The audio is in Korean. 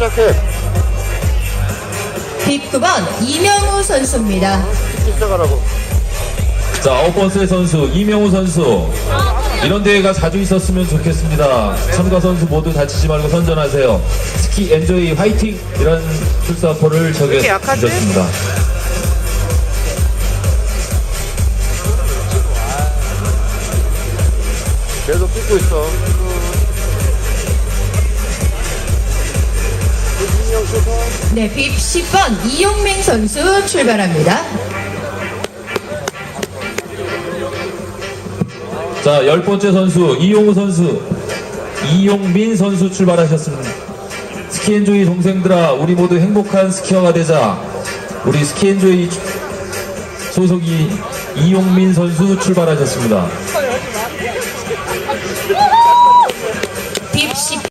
시작해. 빕 9번 이명우 선수입니다. 시작하라고. 자, 아홉 번째 선수 이명우 선수. 이런 대회가 자주 있었으면 좋겠습니다. 참가 선수 모두 다치지 말고 선전하세요. 스키 엔조이 화이팅! 이런 출사포를 적여 주셨습니다. 계속 찍고 있어. 네, 빕 10번 이용민 선수 출발합니다. 자, 열 번째 선수 이용우 선수, 이용민 선수 출발하셨습니다. 스키엔조이 동생들아, 우리 모두 행복한 스키어가 되자. 우리 스키엔조이 소속이 이용민 선수 출발하셨습니다.